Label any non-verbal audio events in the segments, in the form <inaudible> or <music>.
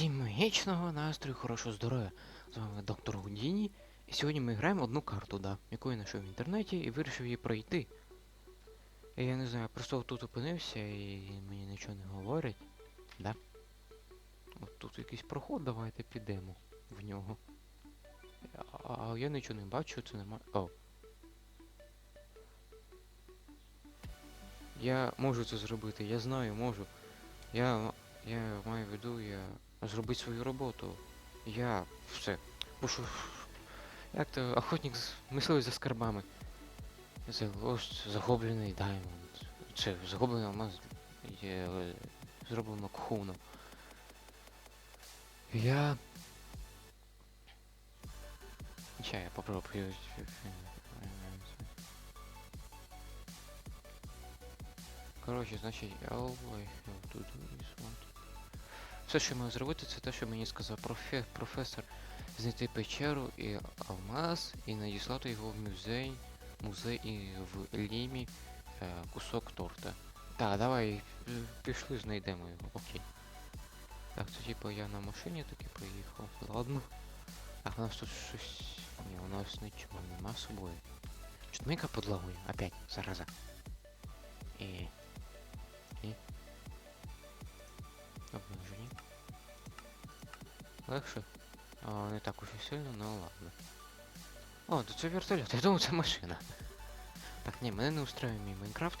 Всім магічного настрою, хорошого здоров'я. З вами доктор Гудіні. І сьогодні ми граємо одну карту, да, яку я знайшов в інтернеті і вирішив її пройти. І я не знаю, просто тут опинився і мені нічого не говорять. Да? От тут якийсь проход, давайте підемо в нього. А, я нічого не бачу, це нема. О. Я можу це зробити, я знаю, можу. Я, я маю в виду, я зробити свою роботу. Я все. Пушу. Як то охотник мисливець за скарбами. Це ось загублений даймонд. Це загублений алмаз є зроблено кхуном. Я. Ща я попробую. Коротше, значить, ой, тут Все, що я маю зробити, це те, що мені сказав профе професор. Знайти печеру і алмаз і надіслати його в музей, музей і в Лімі е, кусок торта. Так, давай е, пішли, знайдемо його, окей. Так, це типу я на машині таки поїхав. Ладно. Так, у нас тут щось. Ні, у нас нічого нема з собою. Чутника подлагує. Опять, зараза. І. І. Легше. А, не так уж і сильно, ну ладно. О, то це вертольот, я думав, це машина. Так, ні, мене не устроює мій Майнкрафт.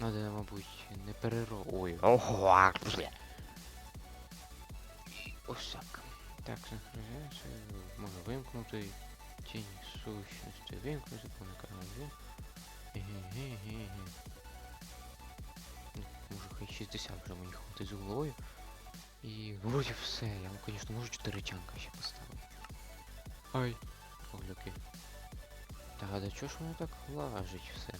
Надо, мабуть, не переро... Ой, ого. Ось так. Так, синхронізацію можу вимкнути. Тіні сущності вимкнути. Ну, Може хай 60 вже мені хватить з головою. І вроді все, я вам, конечно, можу 4 чанка ще поставити. Ай. Огляки. Та а до чого ж воно так лажить все?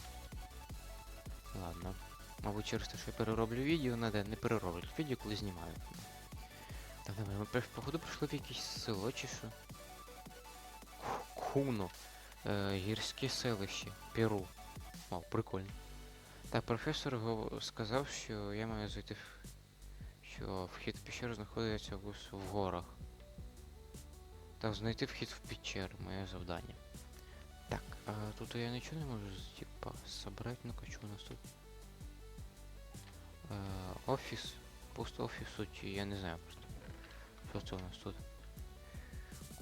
Ладно. Мабуть, через те, що я перероблю відео, надо не перероблю відео, коли знімаю. Так, давай, ми походу прийшли в якесь село чи що? Хуно. Е, гірське селище. Перу. О, прикольно. Так, професор сказав, що я маю зайти в що вхід в печеру знаходиться в, горах. Так, знайти вхід в печеру, моє завдання. Так, а тут я нічого не можу типа собрати, ну-ка, що у нас тут? Е, офіс, пост офісу, чи я не знаю просто. Що це у нас тут?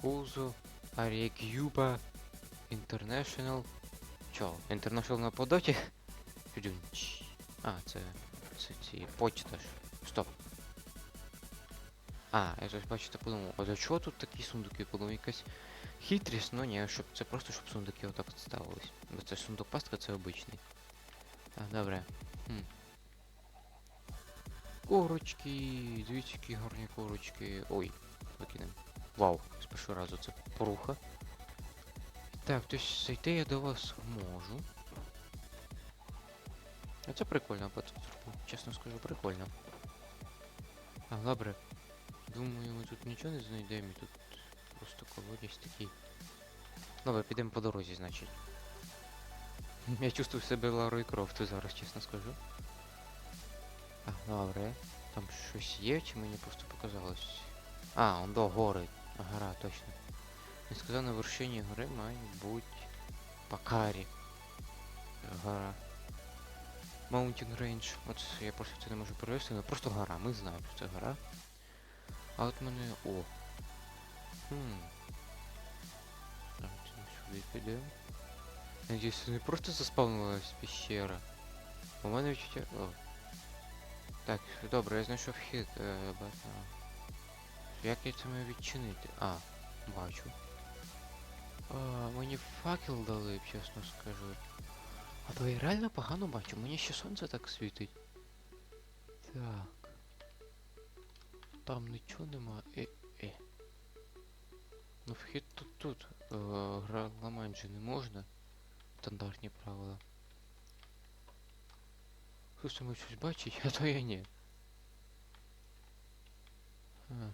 Кузо, Аріагюба, International. Чо, International на подоті? А, це, це ці почта ж. Стоп. А, я щось бачите, подумав, а до чого тут такі сундуки? Подумав, якась хитрість, ну ні, щоб це просто щоб сундуки отак от ставились. Бо це сундук пастка, це обичний. Так, добре. Хм. Корочки, дивіться, які гарні корочки. Ой, викинемо. Вау, з першого разу це поруха. Так, тобто зайти я до вас можу. А це прикольно, чесно скажу, прикольно. А, добре. Думаю, ми тут нічого не знайдемо, тут просто колодязь такий. Добре, підемо по дорозі, значить. <laughs> Я чувствую себе Ларою Крофту зараз, чесно скажу. А, добре. Там щось є, чи мені просто показалось? А, он до гори. Гора, точно. Він сказав, на вершині гори має бути Пакарі. Гора. Mountain Range. От я просто це не можу перевести, але просто гора. Ми знаємо, що це гора. А от мене... О. Хм. Це ми сюди підемо. Надіюсь, не просто заспавнилась пещера. У мене відчуття... О. Так, добре, я знайшов вхід, е, бата. Як я це маю відчинити? А, бачу. А, мені факел дали, чесно скажу. А то я реально погано бачу, мені ще сонце так світить. Так. Там нічого нема. Е, е. Ну вхід тут тут. Е, гра же не можна. Стандартні правила. Хтось там щось бачить, <laughs> а то я ні. А.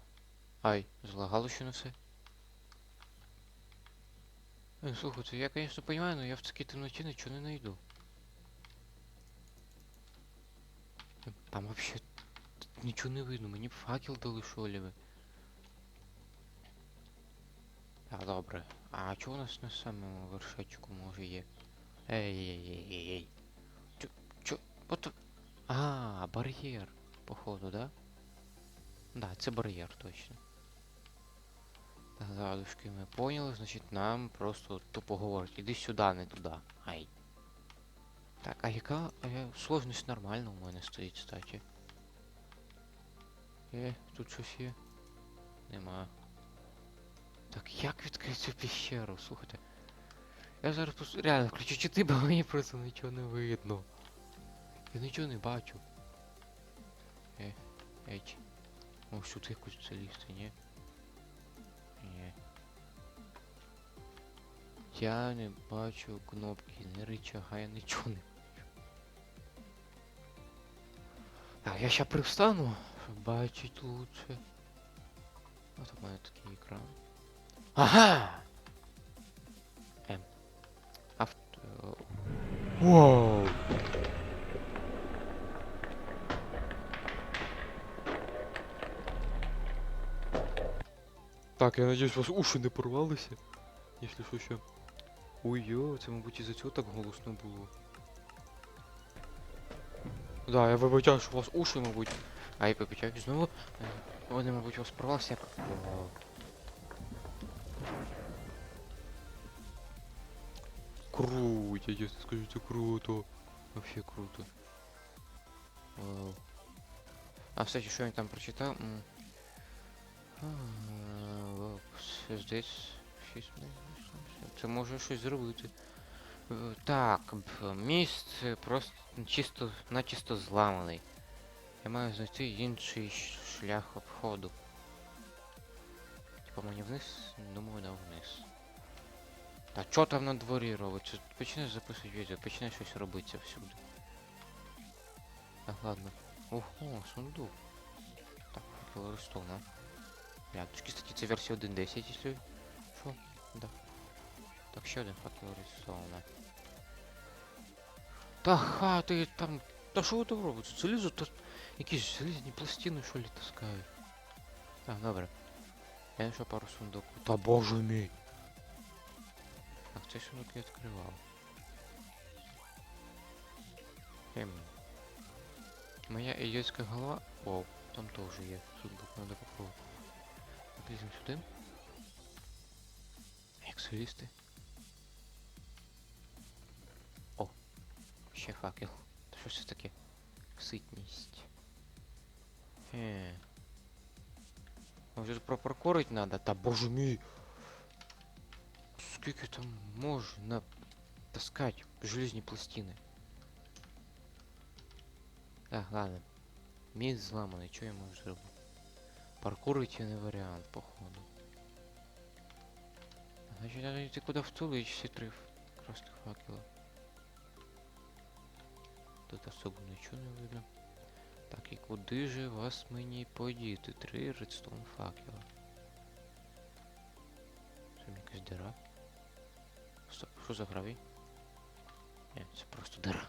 Ай, залагало ще на все. Е, слухайте, я, конечно, понимаю, но я в такій темноті нічого не найду. Там вообще нічого не видно, мені б факел дали що ли ви. Так, добре. А чого у нас на самому вершечку може є? Ей, ей, ей, ей, ей. Чо, чо, от... А, бар'єр, походу, да? Да, це бар'єр точно. Так, задушки ми поняли, значить нам просто тупо говорять, іди сюди, не туди. Ай. Так, а яка е, сложність нормальна у мене стоїть, кстати. Е, тут щось є? Нема. Так як відкрити цю піщеру? Слухайте. Я зараз просто реально включу чити, бо мені просто нічого не видно. Я нічого не бачу. Е, еть. Може тут якусь залізти, ні? Ні. Я не бачу кнопки, не рычага, я нічого не бачу. Так, я ща привстану, бачить лучше. От у мене такий екран. Ага! Ем. Авто... Вау! Так, я надіюсь, у вас уші не порвалися. Якщо що ще. Ой-йо, це, мабуть, із-за цього так голосно було. Да, я вибачаю, що у вас уші, мабуть. А я вибачаю знову. Е, Вони, мабуть, порвалися. як- Вау. Круто, скажу, це круто. Вообще круто. Вау. А, кстати, що я там прочитав? Здесь 6 Це може щось зробити. Так, міст просто чисто, начисто зламаний. Я маю знайти інший шлях обходу. Типа мені вниз? Думаю, да вниз. Та чо там на дворі робиться? Почнеш записувати відео, почнеш щось робити всюди. Так, ладно. Ого, сундук. Так, Флористона. Рядочки, кстати, це версія 1.10, якщо... Що? Да. Так, ще один факел Redstone. Та ха, ти там... Та що ви там робите? Залізо, то якісь залізні пластини, що ли, таскають. Так, добре. Я знайшов пару сундук. Та боже мій! Так, цей сундук я відкривав. Хм. Моя ідіотська голова... Вау, там теж є сундук, надо попробувати. Так, ліземо сюди. Як залізти? О, ще факел. Та що це таке? Ситність. Хе. Може тут пропаркурить надо? Та боже мій! Скільки там можна таскать железні пластини? Так, ладно. Міст зламаний, що я можу зробити? Паркурить не варіант, походу. Значить, треба йти куди втулить всі три ф- красних факела. Тут особо нічого не видно. Так, і куди же вас мені подіти? Три редстоун факела. Це якась дира. Стоп, що за гравій? Ні, це просто дира.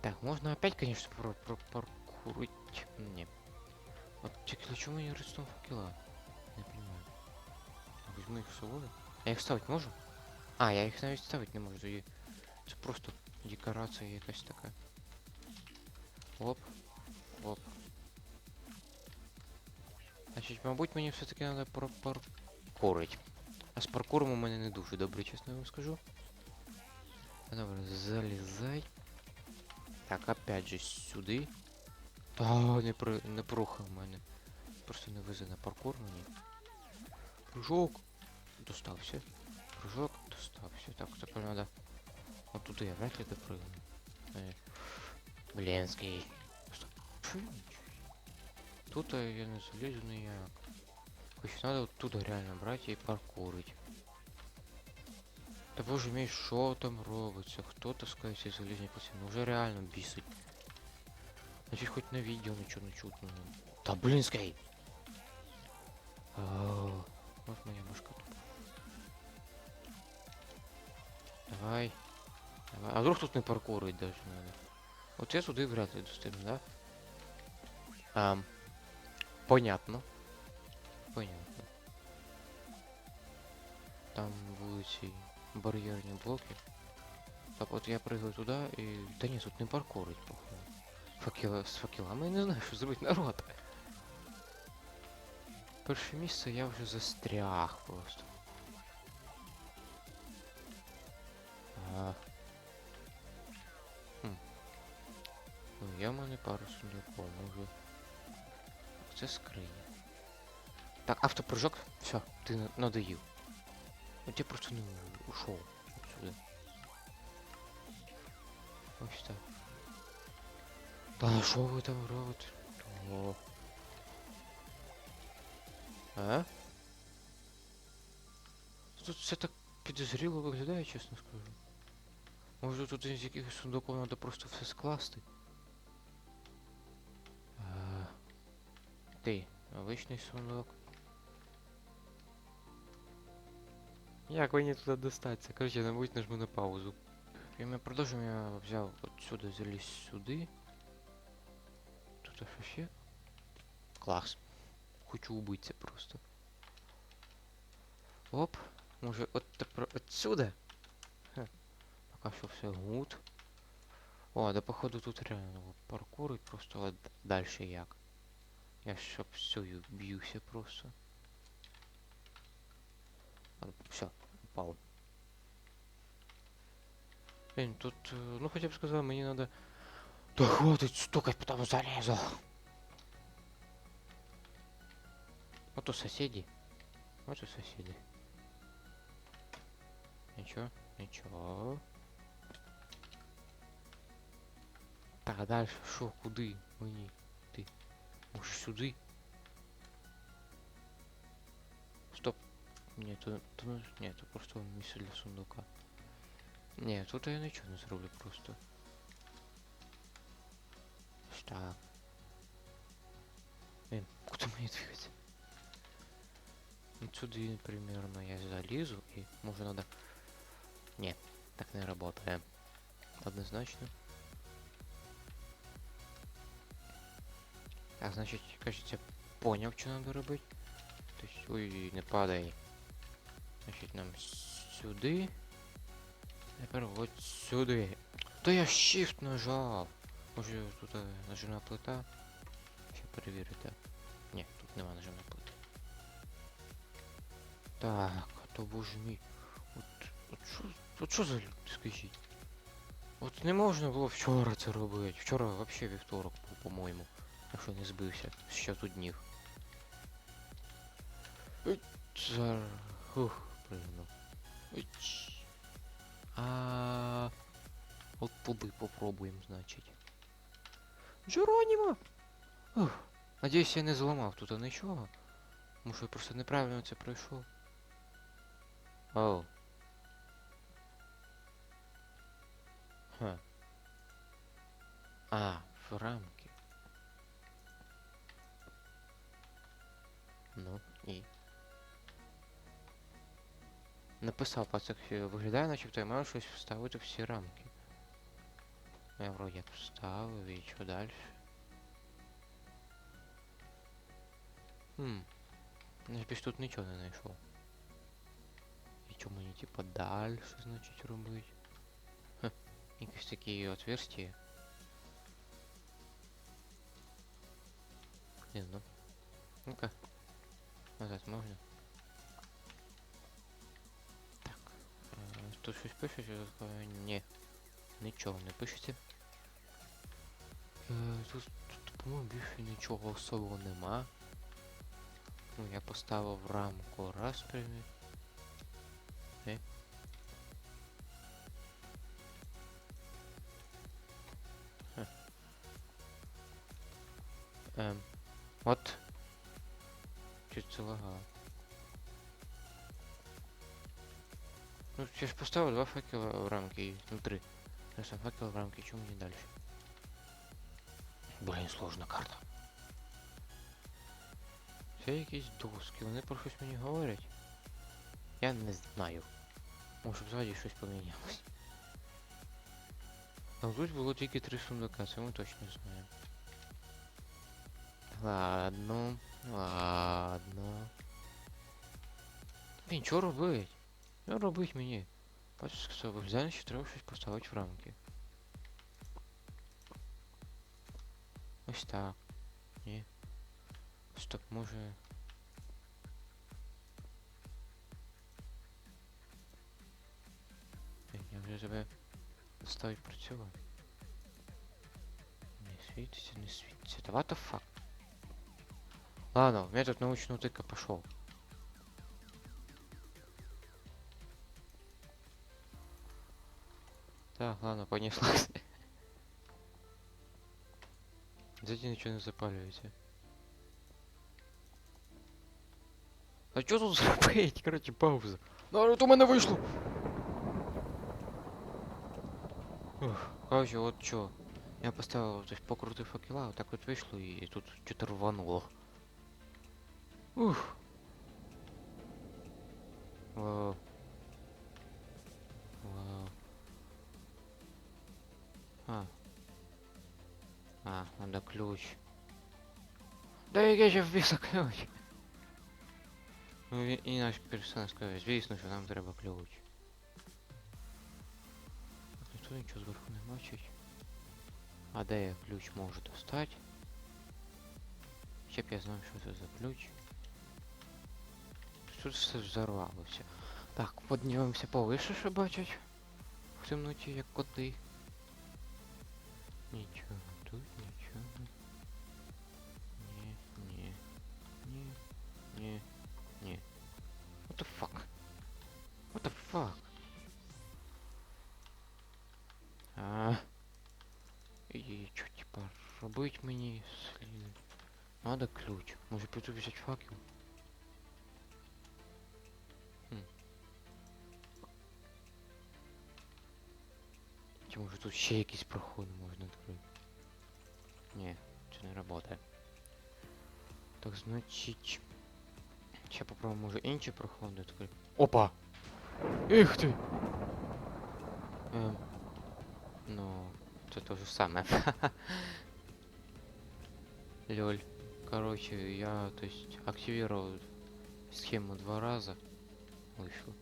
Так, можна опять, конечно, про про паркурить. Ні. От тільки для чого мені редстоун факела? Не понимаю. А візьму їх з собою? Я їх ставити можу? А, я їх навіть ставити не можу. тоді Це просто декорація якась така. Оп. Оп. Значить, мабуть, мені все-таки треба пропаркурить. А з паркуром у мене не дуже добре, чесно вам скажу. А, Добре, залізай. Так, опять же сюди. Та, не, при... не прохав мене. Просто не везе на паркур мені. Прыжок. Достався. Прыжок достався. Так, тепер надо. Вот туда я вряд ли допрыгну. Э, Блинский. Стоп. Чё я ничего? Тут э, я не залезу ніяк. Хоч надо вот туда реально брать и паркурить. Та боже мій, що там робиться? Хто таскає ці залізні пластини? Уже реально бісить. Значить хоч на відео нічого не чутно. Та блінський! Ау, От моя башка тут. Давай. А вдруг тут не паркурить даже надо? От я туди вряд ли достигну, да? Ам, понятно. Понятно. Там були ці бар'єрні блоки. Так от я пригаю туди і. Та ні, тут не паркурить, походу. Факела з факелами я не знаю, <laughs> що зробити народ. Перше місце я вже застряг просто. А. Ну, є в мене пару сундуков, може. Це скриня. Так, автопрыжок. Все, ти на- надоїв. Ну ти просто не ушов отсюди. Ось так. Та що ви там робите? О. А? Тут все так підозріло виглядає, чесно скажу. Може тут із якихось сундуків треба просто все скласти. Ти, обичний сундук. Як мені туди достатися? Короче, мабуть, нажму на паузу. І ми продовжуємо, я взяв отсюди, заліз сюди. Тут що ще? Клас. Хочу убитися просто. Оп. Може от тепер отсюда? Хе. Пока що все гуд. О, да походу тут реально паркур і просто дальше як. Я ж об всю б'юся просто. Все, упал. Блин, тут, э, ну хотя бы сказал, мне надо... Да хватит стукать, потом залезу. Вот у соседей. Вот у соседей. Ничего, ничего. Так, а дальше шо? Мені? Ти? Може сюди? Стоп. Ні, то, то, ну, ні, то просто місце для сундука. Ні, тут я нічого не зроблю просто. Ось Так. Блин, куди мені двигаться? Отсюда примерно я залезу и може надо... Нет, так не работает. Однозначно. Так, значит, кажется, понял, что надо робити. То есть, ой, не падай. Значить, нам сюди. Тепер от сюди. Та я shift нажав. Може тут е, нажимна плита. Ще перевірити. Ні, тут нема нажимної плити. Так, а то боже мій. От, от що, от що за люди, скажіть? От не можна було вчора це робити. Вчора вообще вівторок по-моєму. Якщо не збився з щоту днів. Ой, Зараз. Ух, пригнув. А от туди попробуємо, значить. Джеронімо! Ух, надіюсь, я не зламав тут нічого. Може я просто неправильно це пройшов. Оу. Ха. А, в рамки. Ну, і. Написав пацак, що виглядає, начебто я маю щось вставити в всі рамки. Я вроді як вставив і що далі? Хм. Я ж більш тут нічого не знайшов. І чому мені типа далі, значить, робити? Хе, якісь такі отверстия. Не ну. Ну-ка. Назад можна? Так. Е, Тут щось пишеться? Е, Ні. Нічого не пишеться. Е, Тут, тут по-моєму, більше нічого особого нема. Ну, я поставив рамку раз примір. Ну, я ж поставив два факела в рамки, ну три. Там факел в рамки, чому не дальше? Блін, сложна карта. Це якісь доски, вони про щось мені говорять. Я не знаю. Може ззаді щось помінялось. А тут було тільки три сундука, це ми точно знаємо. Ладно, ладно. Блін, що робить? Що робить мені? Бачиш, сказав, виглядає, що треба щось поставити в рамки. Ось так. Ні. Стоп, може. Блін, Я вже тебе ставить працювати. Не світиться, не світиться. Да what the fuck? Ладно, метод научного тыка пошел. Так, ладно, понеслась. Сзади <laughs> ничего не запаливаете. А что тут зробить? Короче, пауза. Ну, у мене вийшло. Ух, короче, вот что. Я поставил, то есть покрутив факела, вот так вот вышло, и тут что-то рвануло. Ух. А, надо ключ. Да я же вбив ключ. Ну наш персонаж сказав, звісно, що нам треба ключ. Ніхто нічого зверху не бачить. А де я ключ можу достати? Ще б я знав, що це за ключ. Тут все взорвалося. Так, поднімемося повише, що бачать. В темноті, як коти. Нічого тут. Ні, fuck? А. І що типа робить мені слід? Надо ключ. Може піду взяти факел? Хм. Чи може тут ще якісь проходи можна відкрити? Ні, це не працює. Так, значить... Ще попробуємо, може інші проходи відкрити. Опа! Ех ти! Ем, ну, це то же саме. <laughs> Лёль. Короче, я, то есть, активировал схему два раза. Вышло.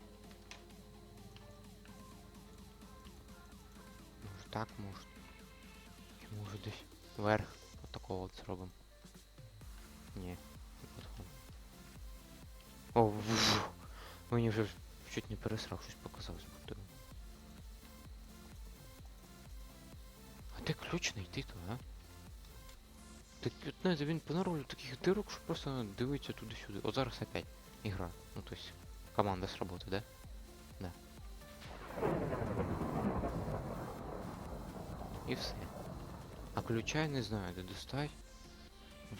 Может так, может. Чи Може десь вверх. Вот такого от зробимо. Не. О, мені вже чуть не пересрав, щось показалось будто. А де ключ знайти то, а? Так, знаєте, він понаробив таких дирок, що просто дивиться туди-сюди. От зараз опять ігра. Ну, то есть, команда с работы, да? Да. І все. А ключа я не знаю, де достать.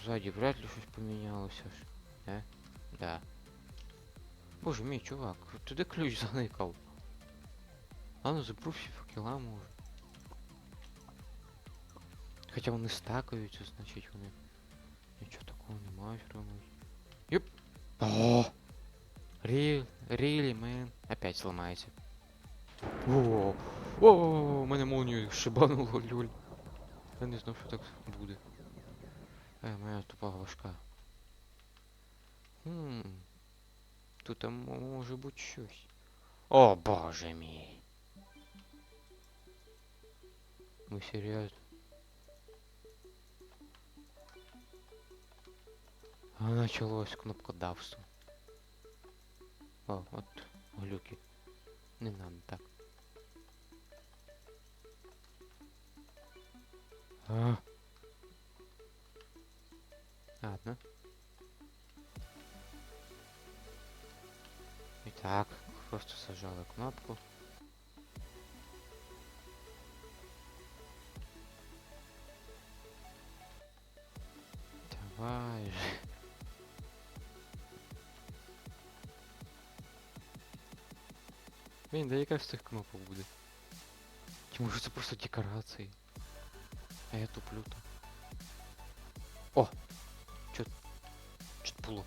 Ззаді вряд ли щось помінялося. Да? Да. Боже мій, чувак, ти де ключ заникав? А ну забрав всі факела може. Хоча вони стакаються, значить вони. Нічого такого не мають робити. Юп! О! Рі... Рілі, мен. Опять сломається. О, о, мене молнію шибануло, люль. Я не знав, що так буде. Е, моя тупа башка. Хм. Тут там може бути щось. О, боже мій. Ви серйозно? А началось кнопкодавство. О, от глюки. Не надо так. А. Ладно. Итак, просто сажала кнопку. Давай же. Блін, да яка з цих кнопок буде? Чи може це просто декорації? А я туплю там. О! Чо... Чо було?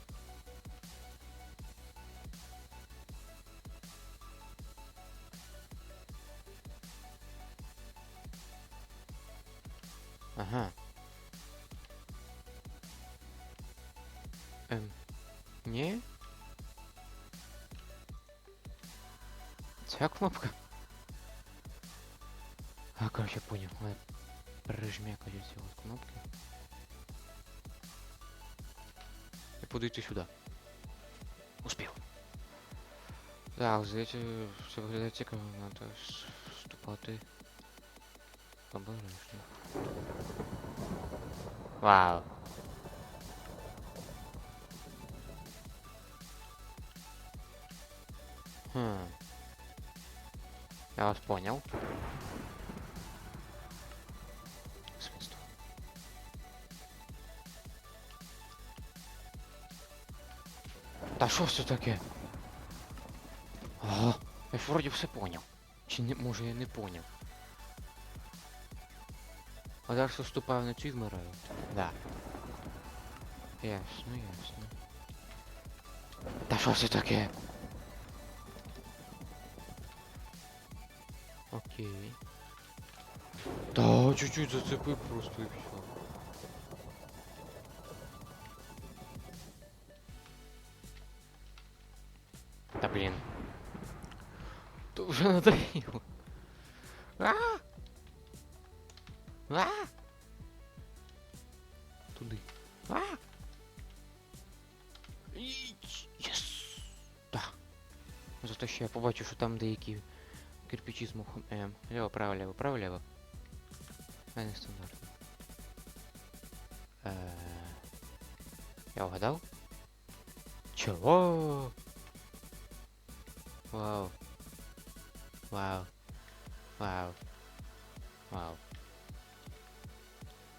Ага. Ем. Ні? Ця кнопка? А, короче, понял. Надо прижмякать эти вот кнопки. І подойти сюди. Успів. Так, здається, все виглядає цікаво, треба вступати обережно. Вау. Хм. Я вас понял. Свинство. Та що все таке? Ага, я ж вроді все поняв. Чи не, може я не поняв. А зараз вступаю на цю і вмираю. Да. Ясно, ясно. Та що це таке? Окей. Та чуть-чуть зацепив просто і все. Та блін. То вже надоело. А! Туди. А! Єс! Так. Зато ще я побачу, що там деякі кирпичі з мухом М. Лево, право, лево, право, лево. А не стандартно. Е, Я угадав? Чого? Вау. Вау. Вау. Вау.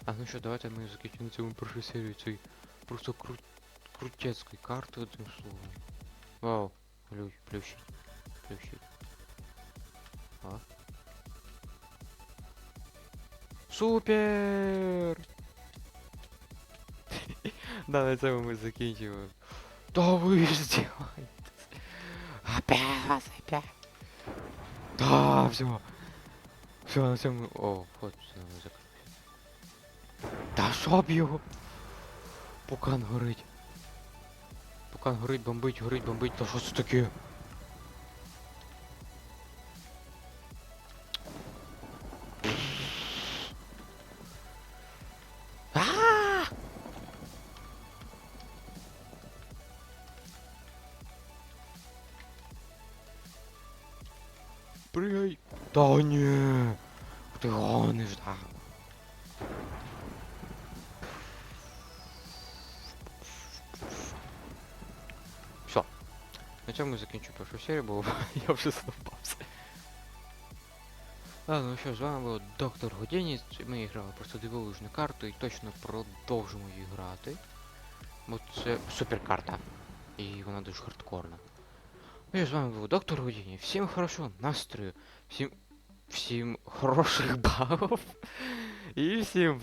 А ну що, давайте ми закінчимо на цьому першу серію цієї просто кру... крутецької карти одним словом. Вау. Плющ, плющить. Плющить. А? Супер! <laughs> да, на цьому ми закінчимо. Да ви ж здіваєтесь. Опять, опять. Да, все. Все, на цьому... О, вход знову закрився. Та щоб його? Пукан горить. Пукан горить, бомбить, горить, бомбить. Та що це таке? А! Прыгай. Да не. Ты гонишь, Цьому <laughs> я закінчу першу серію, бо я вже задовбався. А, ну що, з вами був доктор Годініс. Ми грали просто дивовижну карту і точно продовжимо її грати. Бо це суперкарта. І вона дуже хардкорна. Ну і з вами був доктор Годіні. Всім хорошого настрою, всім всім хороших <laughs> балів. І всім пока.